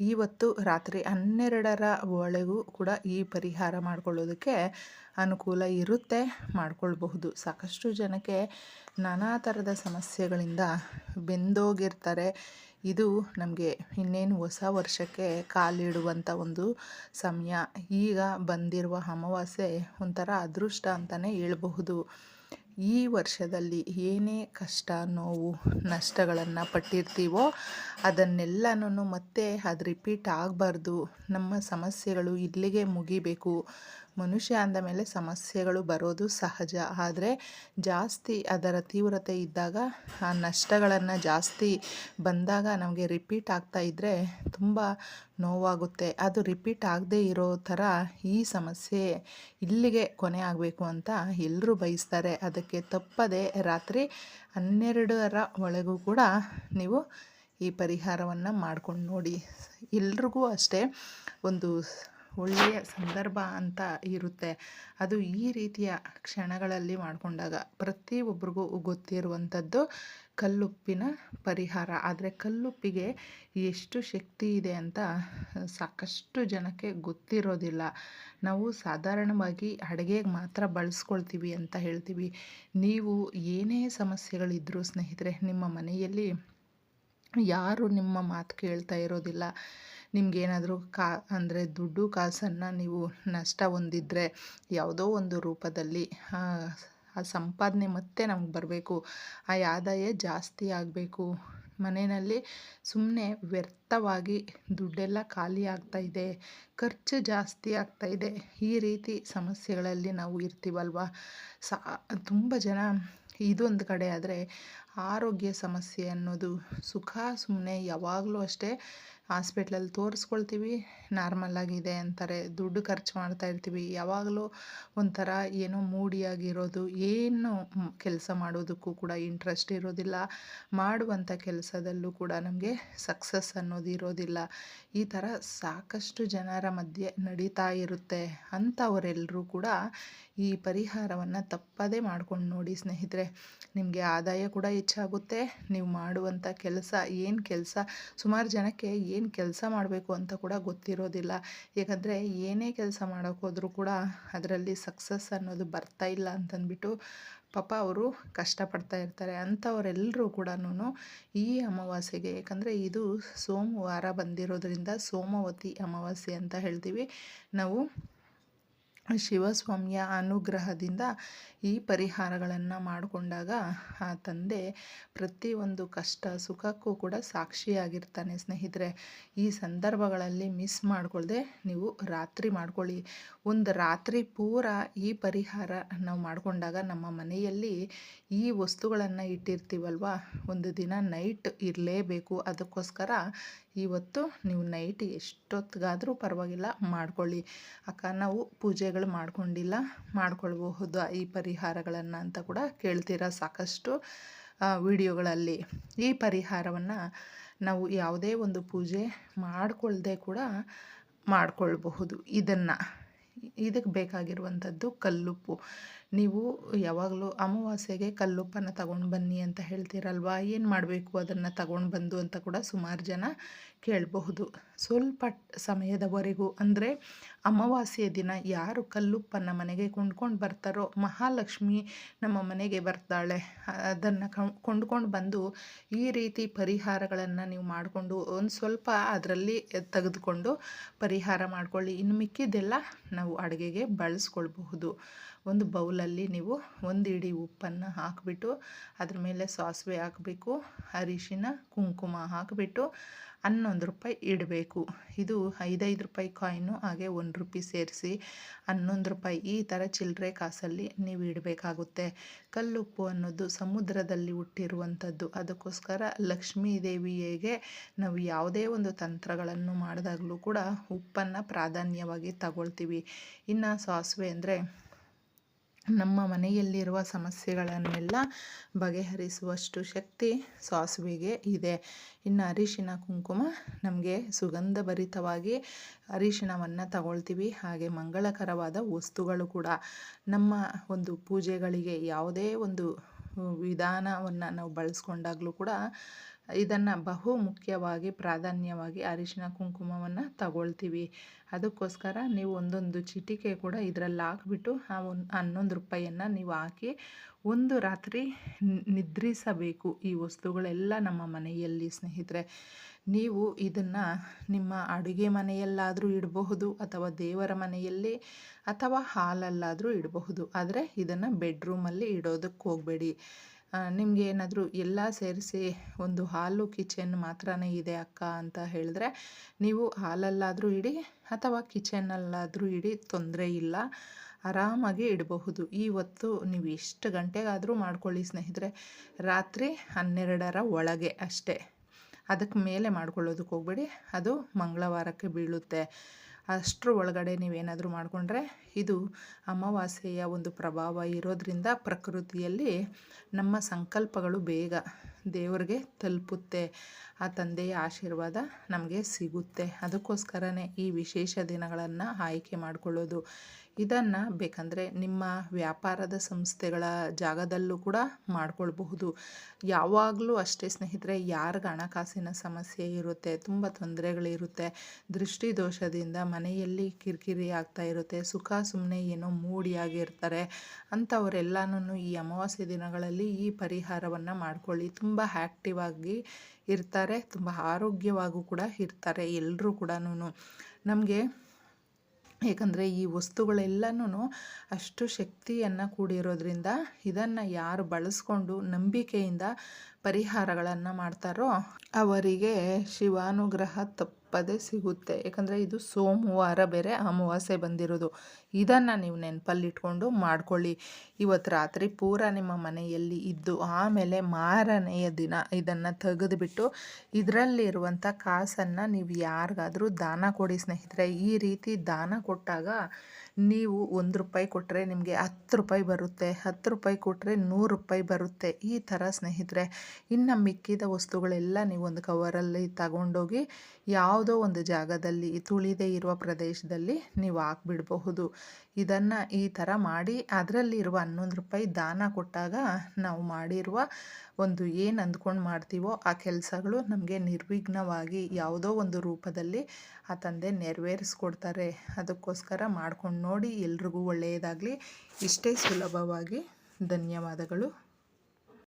ಇವತ್ತು ರಾತ್ರಿ ಹನ್ನೆರಡರ ಒಳಗೂ ಕೂಡ ಈ ಪರಿಹಾರ ಮಾಡ್ಕೊಳ್ಳೋದಕ್ಕೆ ಅನುಕೂಲ ಇರುತ್ತೆ, ಮಾಡ್ಕೊಳ್ಬಹುದು. ಸಾಕಷ್ಟು ಜನಕ್ಕೆ ನಾನಾ ಥರದ ಸಮಸ್ಯೆಗಳಿಂದ ಬೆಂದೋಗಿರ್ತಾರೆ. ಇದು ನಮಗೆ ಇನ್ನೇನು ಹೊಸ ವರ್ಷಕ್ಕೆ ಕಾಲಿಡುವಂಥ ಒಂದು ಸಮಯ. ಈಗ ಬಂದಿರುವ ಅಮಾವಾಸ್ಯೆ ಒಂಥರ ಅದೃಷ್ಟ ಅಂತಲೇ ಹೇಳಬಹುದು. ಈ ವರ್ಷದಲ್ಲಿ ಏನೇ ಕಷ್ಟ, ನೋವು, ನಷ್ಟಗಳನ್ನು ಪಟ್ಟಿರ್ತೀವೋ ಅದನ್ನೆಲ್ಲನೂ ಮತ್ತೆ ಅದು ರಿಪೀಟ್ ಆಗಬಾರ್ದು. ನಮ್ಮ ಸಮಸ್ಯೆಗಳು ಇಲ್ಲಿಗೆ ಮುಗಿಬೇಕು. ಮನುಷ್ಯ ಅಂದ ಮೇಲೆ ಸಮಸ್ಯೆಗಳು ಬರೋದು ಸಹಜ. ಆದರೆ ಜಾಸ್ತಿ ಅದರ ತೀವ್ರತೆ ಇದ್ದಾಗ, ಆ ನಷ್ಟಗಳನ್ನು ಜಾಸ್ತಿ ಬಂದಾಗ ನಮಗೆ ರಿಪೀಟ್ ಆಗ್ತಾ ಇದ್ದರೆ ತುಂಬ ನೋವಾಗುತ್ತೆ. ಅದು ರಿಪೀಟ್ ಆಗದೇ ಇರೋ ಥರ ಈ ಸಮಸ್ಯೆ ಇಲ್ಲಿಗೆ ಕೊನೆ ಆಗಬೇಕು ಅಂತ ಎಲ್ಲರೂ ಬಯಸ್ತಾರೆ. ಅದಕ್ಕೆ ತಪ್ಪದೆ ರಾತ್ರಿ ಹನ್ನೆರಡರ ಒಳಗೂ ಕೂಡ ನೀವು ಈ ಪರಿಹಾರವನ್ನು ಮಾಡ್ಕೊಂಡು ನೋಡಿ. ಎಲ್ರಿಗೂ ಅಷ್ಟೇ ಒಂದು ಒಳ್ಳೆಯ ಸಂದರ್ಭ ಅಂತ ಇರುತ್ತೆ. ಅದು ಈ ರೀತಿಯ ಕ್ಷಣಗಳಲ್ಲಿ ಮಾಡಿಕೊಂಡಾಗ ಪ್ರತಿಯೊಬ್ಬರಿಗೂ ಗೊತ್ತಿರುವಂಥದ್ದು ಕಲ್ಲುಪ್ಪಿನ ಪರಿಹಾರ. ಆದರೆ ಕಲ್ಲುಪ್ಪಿಗೆ ಎಷ್ಟು ಶಕ್ತಿ ಇದೆ ಅಂತ ಸಾಕಷ್ಟು ಜನಕ್ಕೆ ಗೊತ್ತಿರೋದಿಲ್ಲ. ನಾವು ಸಾಧಾರಣವಾಗಿ ಅಡುಗೆಗೆ ಮಾತ್ರ ಬಳಸ್ಕೊಳ್ತೀವಿ ಅಂತ ಹೇಳ್ತೀವಿ. ನೀವು ಏನೇ ಸಮಸ್ಯೆಗಳಿದ್ದರೂ ಸ್ನೇಹಿತರೆ, ನಿಮ್ಮ ಮನೆಯಲ್ಲಿ ಯಾರು ನಿಮ್ಮ ಮಾತು ಕೇಳ್ತಾ ಇರೋದಿಲ್ಲ. ನಿಮಗೇನಾದರೂ ಕಾ, ಅಂದರೆ ದುಡ್ಡು ಕಾಸನ್ನು ನೀವು ನಷ್ಟ ಹೊಂದಿದ್ರೆ ಯಾವುದೋ ಒಂದು ರೂಪದಲ್ಲಿ, ಆ ಸಂಪಾದನೆ ಮತ್ತೆ ನಮ್ಗೆ ಬರಬೇಕು. ಆ ಆದಾಯ ಜಾಸ್ತಿ ಆಗಬೇಕು. ಮನೆಯಲ್ಲಿ ಸುಮ್ಮನೆ ವ್ಯರ್ಥವಾಗಿ ದುಡ್ಡೆಲ್ಲ ಖಾಲಿ ಆಗ್ತಾ ಇದೆ, ಖರ್ಚು ಜಾಸ್ತಿ ಆಗ್ತಾ ಇದೆ, ಈ ರೀತಿ ಸಮಸ್ಯೆಗಳಲ್ಲಿ ನಾವು ಇರ್ತೀವಲ್ವ? ಸಾ, ತುಂಬ ಜನ ಇದೊಂದು ಕಡೆ ಆದರೆ ಆರೋಗ್ಯ ಸಮಸ್ಯೆ ಅನ್ನೋದು ಸುಖ ಸುಮ್ಮನೆ ಯಾವಾಗಲೂ ಅಷ್ಟೇ ಹಾಸ್ಪಿಟ್ಲಲ್ಲಿ ತೋರಿಸ್ಕೊಳ್ತೀವಿ ನಾರ್ಮಲ್ಲಾಗಿದೆ ಅಂತಾರೆ, ದುಡ್ಡು ಖರ್ಚು ಮಾಡ್ತಾ ಇರ್ತೀವಿ. ಯಾವಾಗಲೂ ಒಂಥರ ಏನೋ ಮೂಡಿಯಾಗಿರೋದು, ಏನು ಕೆಲಸ ಮಾಡೋದಕ್ಕೂ ಕೂಡ ಇಂಟ್ರೆಸ್ಟ್ ಇರೋದಿಲ್ಲ, ಮಾಡುವಂಥ ಕೆಲಸದಲ್ಲೂ ಕೂಡ ನಮಗೆ ಸಕ್ಸಸ್ ಅನ್ನೋದು ಇರೋದಿಲ್ಲ. ಈ ಥರ ಸಾಕಷ್ಟು ಜನರ ಮಧ್ಯೆ ನಡೀತಾ ಇರುತ್ತೆ ಅಂಥವರೆಲ್ಲರೂ ಕೂಡ ಈ ಪರಿಹಾರವನ್ನು ತಪ್ಪದೇ ಮಾಡ್ಕೊಂಡು ನೋಡಿ ಸ್ನೇಹಿತರೆ, ನಿಮಗೆ ಆದಾಯ ಕೂಡ ಹೆಚ್ಚಾಗುತ್ತೆ ನೀವು ಮಾಡುವಂಥ ಕೆಲಸ ಏನು ಕೆಲಸ? ಸುಮಾರು ಜನಕ್ಕೆ ಏನು ಕೆಲಸ ಮಾಡಬೇಕು ಅಂತ ಕೂಡ ಗೊತ್ತಿರೋದಿಲ್ಲ. ಏಕೆಂದರೆ ಏನೇ ಕೆಲಸ ಮಾಡೋಕ್ಕೋದ್ರೂ ಕೂಡ ಅದರಲ್ಲಿ ಸಕ್ಸಸ್ ಅನ್ನೋದು ಬರ್ತಾ ಇಲ್ಲ ಅಂತಂದ್ಬಿಟ್ಟು ಪಾಪ ಅವರು ಕಷ್ಟಪಡ್ತಾ ಇರ್ತಾರೆ. ಅಂಥವರೆಲ್ಲರೂ ಕೂಡ ಈ ಅಮಾವಾಸ್ಯೆಗೆ, ಯಾಕಂದರೆ ಇದು ಸೋಮವಾರ ಬಂದಿರೋದ್ರಿಂದ ಸೋಮವತಿ ಅಮಾವಾಸ್ಯೆ ಅಂತ ಹೇಳ್ತೀವಿ. ನಾವು ಶಿವಸ್ವಾಮಿಯ ಅನುಗ್ರಹದಿಂದ ಈ ಪರಿಹಾರಗಳನ್ನು ಮಾಡಿಕೊಂಡಾಗ ಆ ತಂದೆ ಪ್ರತಿಯೊಂದು ಕಷ್ಟ ಸುಖಕ್ಕೂ ಕೂಡ ಸಾಕ್ಷಿಯಾಗಿರ್ತಾನೆ. ಸ್ನೇಹಿತರೆ, ಈ ಸಂದರ್ಭಗಳಲ್ಲಿ ಮಿಸ್ ಮಾಡಿಕೊಳ್ದೆ ನೀವು ರಾತ್ರಿ ಮಾಡ್ಕೊಳ್ಳಿ. ಒಂದು ರಾತ್ರಿ ಪೂರ ಈ ಪರಿಹಾರ ನಾವು ಮಾಡಿಕೊಂಡಾಗ ನಮ್ಮ ಮನೆಯಲ್ಲಿ ಈ ವಸ್ತುಗಳನ್ನು ಇಟ್ಟಿರ್ತೀವಲ್ವ? ಒಂದು ದಿನ ನೈಟ್ ಇರಲೇಬೇಕು. ಅದಕ್ಕೋಸ್ಕರ ಇವತ್ತು ನೀವು ನೈಟ್ ಎಷ್ಟೊತ್ತಿಗಾದರೂ ಪರವಾಗಿಲ್ಲ, ಮಾಡ್ಕೊಳ್ಳಿ. ಅಕ್ಕ, ನಾವು ಪೂಜೆಗಳು ಮಾಡ್ಕೊಂಡಿಲ್ಲ, ಮಾಡ್ಕೊಳ್ಬಹುದು ಈ ಪರಿಹಾರಗಳನ್ನು ಅಂತ ಕೂಡ ಕೇಳ್ತೀರ ಸಾಕಷ್ಟು ವಿಡಿಯೋಗಳಲ್ಲಿ. ಈ ಪರಿಹಾರವನ್ನು ನಾವು ಯಾವುದೇ ಒಂದು ಪೂಜೆ ಮಾಡಿಕೊಳ್ಳದೆ ಕೂಡ ಮಾಡಿಕೊಳ್ಬಹುದು. ಇದನ್ನು ಇದಕ್ಕೆ ಬೇಕಾಗಿರುವಂಥದ್ದು ಕಲ್ಲುಪ್ಪು. ನೀವು ಯಾವಾಗಲೂ ಅಮಾವಾಸ್ಯೆಗೆ ಕಲ್ಲುಪ್ಪನ ತಗೊಂಡು ಬನ್ನಿ ಅಂತ ಹೇಳ್ತೀರಲ್ವಾ? ಏನು ಮಾಡಬೇಕು ಅದನ್ನು ತಗೊಂಡು ಬಂದು ಅಂತ ಕೂಡ ಸುಮಾರು ಜನ ಕೇಳಬಹುದು. ಸ್ವಲ್ಪ ಸಮಯದವರೆಗೂ ಅಂದರೆ ಅಮಾವಾಸ್ಯೆ ದಿನ ಯಾರು ಕಲ್ಲುಪ್ಪನ್ನು ಮನೆಗೆ ಕೊಂಡ್ಕೊಂಡು ಬರ್ತಾರೋ ಮಹಾಲಕ್ಷ್ಮಿ ನಮ್ಮ ಮನೆಗೆ ಬರ್ತಾಳೆ. ಅದನ್ನು ಕೊಂಡ್ಕೊಂಡು ಬಂದು ಈ ರೀತಿ ಪರಿಹಾರಗಳನ್ನು ನೀವು ಮಾಡಿಕೊಂಡು ಒಂದು ಸ್ವಲ್ಪ ಅದರಲ್ಲಿ ತೆಗೆದುಕೊಂಡು ಪರಿಹಾರ ಮಾಡಿಕೊಳ್ಳಿ. ಇನ್ನು ಮಿಕ್ಕಿದ್ದೆಲ್ಲ ನಾವು ಅಡುಗೆಗೆ ಬಳಸ್ಕೊಳ್ಬಹುದು. ಒಂದು ಬೌಲಲ್ಲಿ ನೀವು ಒಂದು ಇಡೀ ಉಪ್ಪನ್ನು ಹಾಕಿಬಿಟ್ಟು ಅದ್ರ ಮೇಲೆ ಸಾಸಿವೆ ಹಾಕಬೇಕು, ಅರಿಶಿನ, ಕುಂಕುಮ ಹಾಕಿಬಿಟ್ಟು ಹನ್ನೊಂದು ರೂಪಾಯಿ ಇಡಬೇಕು. ಇದು ಐದೈದು ರೂಪಾಯಿ ಕಾಯಿನು, ಹಾಗೆ ಒಂದು ರೂಪಾಯಿ ಸೇರಿಸಿ ಹನ್ನೊಂದು ರೂಪಾಯಿ ಈ ಥರ ಚಿಲ್ಲರೆ ಕಾಸಲ್ಲಿ ನೀವು ಇಡಬೇಕಾಗುತ್ತೆ. ಕಲ್ಲುಪ್ಪು ಅನ್ನೋದು ಸಮುದ್ರದಲ್ಲಿ ಹುಟ್ಟಿರುವಂಥದ್ದು. ಅದಕ್ಕೋಸ್ಕರ ಲಕ್ಷ್ಮೀ ದೇವಿಯಗೆ ನಾವು ಯಾವುದೇ ಒಂದು ತಂತ್ರಗಳನ್ನು ಮಾಡಿದಾಗಲೂ ಕೂಡ ಉಪ್ಪನ್ನು ಪ್ರಾಧಾನ್ಯವಾಗಿ ತಗೊಳ್ತೀವಿ. ಇನ್ನು ಸಾಸಿವೆ ಅಂದರೆ ನಮ್ಮ ಮನೆಯಲ್ಲಿರುವ ಸಮಸ್ಯೆಗಳನ್ನೆಲ್ಲ ಬಗೆಹರಿಸುವಷ್ಟು ಶಕ್ತಿ ಸಾಸಿವೆಗೆ ಇದೆ. ಇನ್ನು ಅರಿಶಿನ ಕುಂಕುಮ ನಮಗೆ ಸುಗಂಧಭರಿತವಾಗಿ ಅರಿಶಿಣವನ್ನು ತಗೊಳ್ತೀವಿ. ಹಾಗೆ ಮಂಗಳಕರವಾದ ವಸ್ತುಗಳು ಕೂಡ. ನಮ್ಮ ಒಂದು ಪೂಜೆಗಳಿಗೆ ಯಾವುದೇ ಒಂದು ವಿಧಾನವನ್ನು ನಾವು ಬಳಸ್ಕೊಂಡಾಗಲೂ ಕೂಡ ಇದನ್ನು ಬಹು ಮುಖ್ಯವಾಗಿ ಪ್ರಾಧಾನ್ಯವಾಗಿ ಅರಿಶಿನ ಕುಂಕುಮವನ್ನು ತಗೊಳ್ತೀವಿ. ಅದಕ್ಕೋಸ್ಕರ ನೀವು ಒಂದೊಂದು ಚಿಟಿಕೆ ಕೂಡ ಇದರಲ್ಲಿ ಹಾಕ್ಬಿಟ್ಟು ಆ ಒಂದು ಹನ್ನೊಂದು ರೂಪಾಯಿಯನ್ನು ನೀವು ಹಾಕಿ ಒಂದು ರಾತ್ರಿ ನಿದ್ರಿಸಬೇಕು ಈ ವಸ್ತುಗಳೆಲ್ಲ ನಮ್ಮ ಮನೆಯಲ್ಲಿ ಸ್ನೇಹಿತರೆ. ನೀವು ಇದನ್ನು ನಿಮ್ಮ ಅಡುಗೆ ಮನೆಯಲ್ಲಾದರೂ ಇಡಬಹುದು ಅಥವಾ ದೇವರ ಮನೆಯಲ್ಲಿ ಅಥವಾ ಹಾಲಲ್ಲಾದರೂ ಇಡಬಹುದು. ಆದರೆ ಇದನ್ನು ಬೆಡ್ರೂಮಲ್ಲಿ ಇಡೋದಕ್ಕೆ ಹೋಗಬೇಡಿ ನಿಮಗೆ ಏನಾದರೂ ಎಲ್ಲ ಸೇರಿಸಿ ಒಂದು ಹಾಲು ಕಿಚನ್ ಮಾತ್ರನೇ ಇದೆ ಅಕ್ಕ ಅಂತ ಹೇಳಿದ್ರೆ, ನೀವು ಹಾಲಲ್ಲಾದರೂ ಇಡಿ ಅಥವಾ ಕಿಚನಲ್ಲಾದರೂ ಇಡಿ, ತೊಂದರೆ ಇಲ್ಲ. ಆರಾಮಾಗಿ ಇಡಬಹುದು. ಈ ಹೊತ್ತು ನೀವು ಎಷ್ಟು ಗಂಟೆಗಾದರೂ ಮಾಡ್ಕೊಳ್ಳಿ ಸ್ನೇಹಿತರೆ. ರಾತ್ರಿ ಹನ್ನೆರಡರ ಒಳಗೆ ಅಷ್ಟೇ. ಅದಕ್ಕೆ ಮೇಲೆ ಮಾಡ್ಕೊಳ್ಳೋದಕ್ಕೆ ಹೋಗ್ಬೇಡಿ. ಅದು ಮಂಗಳವಾರಕ್ಕೆ ಬೀಳುತ್ತೆ. ಅಷ್ಟರ ಒಳಗಡೆ ನೀವೇನಾದರೂ ಮಾಡಿಕೊಂಡ್ರೆ ಇದು ಅಮಾವಾಸ್ಯೆಯ ಒಂದು ಪ್ರಭಾವ ಇರೋದರಿಂದ ಪ್ರಕೃತಿಯಲ್ಲಿ ನಮ್ಮ ಸಂಕಲ್ಪಗಳು ಬೇಗ ದೇವರಿಗೆ ತಲುಪುತ್ತೆ. ಆ ತಂದೆಯ ಆಶೀರ್ವಾದ ನಮಗೆ ಸಿಗುತ್ತೆ. ಅದಕ್ಕೋಸ್ಕರನೇ ಈ ವಿಶೇಷ ದಿನಗಳನ್ನು ಆಯ್ಕೆ ಮಾಡಿಕೊಳ್ಳೋದು. ಇದನ್ನು ಬೇಕಂದರೆ ನಿಮ್ಮ ವ್ಯಾಪಾರದ ಸಂಸ್ಥೆಗಳ ಜಾಗದಲ್ಲೂ ಕೂಡ ಮಾಡ್ಕೊಳ್ಬಹುದು. ಯಾವಾಗಲೂ ಅಷ್ಟೇ ಸ್ನೇಹಿತರೆ, ಯಾರಿಗೆ ಹಣಕಾಸಿನ ಸಮಸ್ಯೆ ಇರುತ್ತೆ, ತುಂಬ ತೊಂದರೆಗಳಿರುತ್ತೆ ದೃಷ್ಟಿ ದೋಷದಿಂದ ಮನೆಯಲ್ಲಿ ಕಿರಿಕಿರಿ ಆಗ್ತಾ ಇರುತ್ತೆ, ಸುಖ ಸುಮ್ಮನೆ ಏನೋ ಮೂಡಿಯಾಗಿರ್ತಾರೆ ಅಂಥವರೆಲ್ಲನೂ ಈ ಅಮಾವಾಸ್ಯೆ ದಿನಗಳಲ್ಲಿ ಈ ಪರಿಹಾರವನ್ನು ಮಾಡ್ಕೊಳ್ಳಿ. ತುಂಬ ಆ್ಯಕ್ಟಿವ್ ಆಗಿ ಇರ್ತಾರೆ, ತುಂಬ ಆರೋಗ್ಯವಾಗೂ ಕೂಡ ಇರ್ತಾರೆ ಎಲ್ಲರೂ ಕೂಡ ನಮಗೆ ಏಕೆಂದರೆ ಈ ವಸ್ತುಗಳೆಲ್ಲನೂ ಅಷ್ಟು ಶಕ್ತಿಯನ್ನು ಕೂಡಿರೋದ್ರಿಂದ ಇದನ್ನು ಯಾರು ಬಳಸ್ಕೊಂಡು ನಂಬಿಕೆಯಿಂದ ಪರಿಹಾರಗಳನ್ನು ಮಾಡ್ತಾರೋ ಅವರಿಗೆ ಶಿವಾನುಗ್ರಹ ತಪ್ಪದೇ ಸಿಗುತ್ತೆ. ಯಾಕಂದರೆ ಇದು ಸೋಮವಾರ ಬೇರೆ ಅಮಾವಾಸ್ಯೆ ಬಂದಿರೋದು. ಇದನ್ನು ನೀವು ನೆನಪಲ್ಲಿಟ್ಕೊಂಡು ಮಾಡ್ಕೊಳ್ಳಿ. ಇವತ್ತು ರಾತ್ರಿ ಪೂರ ನಿಮ್ಮ ಮನೆಯಲ್ಲಿ ಇದ್ದು ಆಮೇಲೆ ಮಾರನೆಯ ದಿನ ಇದನ್ನು ತೆಗೆದುಬಿಟ್ಟು ಇದರಲ್ಲಿರುವಂಥ ಕಾಸನ್ನು ನೀವು ಯಾರಿಗಾದರೂ ದಾನ ಕೊಡಿ ಸ್ನೇಹಿತರೆ. ಈ ರೀತಿ ದಾನ ಕೊಟ್ಟಾಗ ನೀವು ಒಂದು ರೂಪಾಯಿ ಕೊಟ್ಟರೆ ನಿಮಗೆ ಹತ್ತು ರೂಪಾಯಿ ಬರುತ್ತೆ, ಹತ್ತು ರೂಪಾಯಿ ಕೊಟ್ಟರೆ ನೂರು ರೂಪಾಯಿ ಬರುತ್ತೆ, ಈ ಥರ ಸ್ನೇಹಿತರೆ. ಇನ್ನು ಮಿಕ್ಕಿದ ವಸ್ತುಗಳೆಲ್ಲ ನೀವು ಒಂದು ಕವರಲ್ಲಿ ತಗೊಂಡೋಗಿ ಯಾವುದೋ ಒಂದು ಜಾಗದಲ್ಲಿ, ತುಳಿದೇ ಇರುವ ಪ್ರದೇಶದಲ್ಲಿ ನೀವು ಹಾಕ್ಬಿಡಬಹುದು. ಇದನ್ನು ಈ ಥರ ಮಾಡಿ, ಅದರಲ್ಲಿರುವ ಹನ್ನೊಂದು ರೂಪಾಯಿ ದಾನ ಕೊಟ್ಟಾಗ ನಾವು ಮಾಡಿರುವ ಒಂದು ಏನು ಅಂದ್ಕೊಂಡು ಮಾಡ್ತೀವೋ ಆ ಕೆಲಸಗಳು ನಮಗೆ ನಿರ್ವಿಘ್ನವಾಗಿ ಯಾವುದೋ ಒಂದು ರೂಪದಲ್ಲಿ ಆ ತಂದೆ ನೆರವೇರಿಸ್ಕೊಡ್ತಾರೆ. ಅದಕ್ಕೋಸ್ಕರ ಮಾಡ್ಕೊಂಡು ನೋಡಿ ಎಲ್ರಿಗೂ ಒಳ್ಳೆಯದಾಗಲಿ. ಇಷ್ಟೇ ಸುಲಭವಾಗಿ ಧನ್ಯವಾದಗಳು.